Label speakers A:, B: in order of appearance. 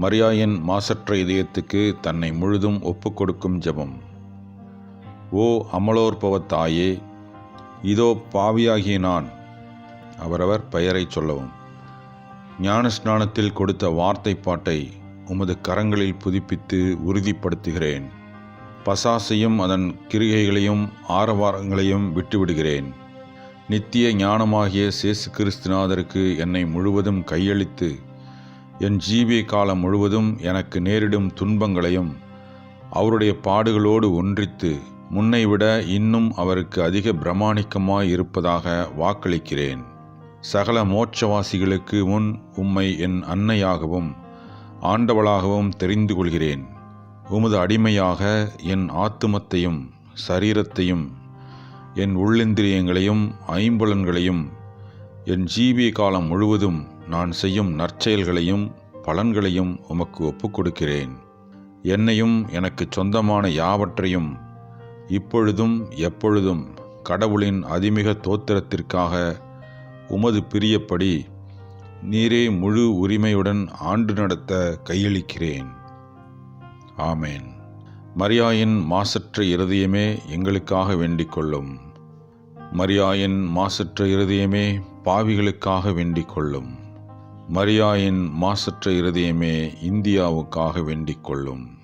A: மரியாயின் மாசற்ற இதயத்துக்கு தன்னை முழுதும் ஒப்புக்கொடுக்கும் ஜெபம். ஓ அமலோற்பவ தாயே இதோ பாவியாகிய நான். அவரவர் பெயரைச் சொல்லவும். ஞானஸ்நானத்தில் கொடுத்த வார்த்தை பாட்டை உமது கரங்களில் புதுப்பித்து உறுதிப்படுத்துகிறேன். பசாசையும் அதன் கிரிகைகளையும் ஆரவாரங்களையும் விட்டுவிடுகிறேன். நித்திய ஞானமாகிய சேசு கிறிஸ்துநாதருக்கு என்னை முழுவதும் கையளித்து என் ஜீவி காலம் முழுவதும் எனக்கு நேரிடும் துன்பங்களையும் அவருடைய பாடுகளோடு ஒன்றித்து முன்னை விட இன்னும் அவருக்கு அதிக பிரமாணிக்கமாய் இருப்பதாக வாக்களிக்கிறேன். சகல மோட்சவாசிகளுக்கு முன் உம்மை என் அன்னையாகவும் ஆண்டவளாகவும் தெரிந்து கொள்கிறேன். உமது அடிமையாக என் ஆத்துமத்தையும் சரீரத்தையும் என் உள்ளிந்திரியங்களையும் ஐம்புலன்களையும் என் ஜீவிய காலம் முழுவதும் நான் செய்யும் நற்செயல்களையும் பலன்களையும் உமக்கு ஒப்புக்கொடுக்கிறேன். என்னையும் எனக்கு சொந்தமான யாவற்றையும் இப்பொழுதும் எப்பொழுதும் கடவுளின் அதிமிக தோத்திரத்திற்காக உமது பிரியப்படி நீரே முழு உரிமையுடன் ஆண்டு நடத்த கையளிக்கிறேன். ஆமேன். மரியாயின் மாசற்ற இருதயமே எங்களுக்காக வேண்டிக் கொள்ளும். மரியாயின் மாசற்ற இருதயமே பாவிகளுக்காக வேண்டிக் கொள்ளும். மரியாயின் மாசற்ற இருதயமே இந்தியாவுக்காக வேண்டிக் கொள்ளும்.